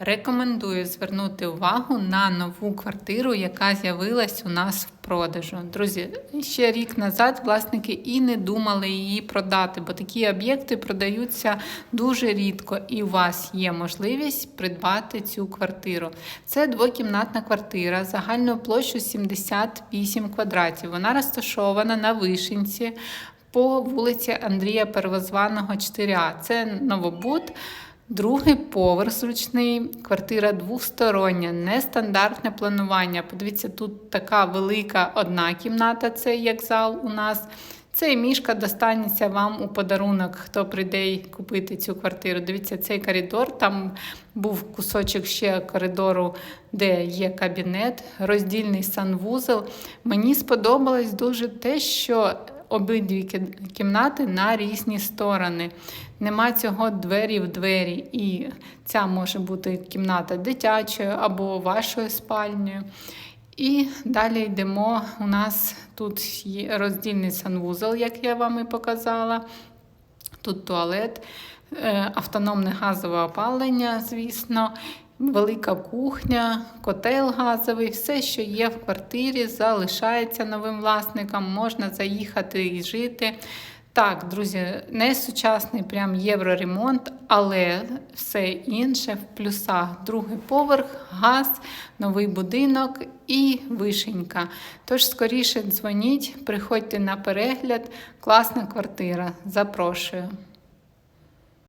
Рекомендую звернути увагу на нову квартиру, яка з'явилась у нас в продажу. Друзі, ще рік назад власники і не думали її продати, бо такі об'єкти продаються дуже рідко, і у вас є можливість придбати цю квартиру. Це двокімнатна квартира загальною площею 78 квадратів. Вона розташована на вишенці по вулиці Андрія Первозваного 4А. Це новобуд. Другий поверх зручний, квартира двостороння, нестандартне планування. Подивіться, тут така велика одна кімната, це як зал у нас. Цей мішка достанеться вам у подарунок, хто прийде купити цю квартиру. Дивіться, цей коридор. Там був кусочок ще коридору, де є кабінет, роздільний санвузол. Мені сподобалось дуже те, що обидві кімнати на різні сторони. Нема цього двері в двері. І ця може бути кімната дитячою або вашою спальнею. І далі йдемо. У нас тут є роздільний санвузол, як я вам і показала. Тут туалет, е, автономне газове опалення, звісно, велика кухня, котел газовий, все, що є в квартирі, залишається новим власникам, можна заїхати і жити. Так, друзі, не сучасний прям євроремонт, але все інше в плюсах. Другий поверх, газ, новий будинок і вишенька. Тож скоріше дзвоніть, приходьте на перегляд. Класна квартира. Запрошую.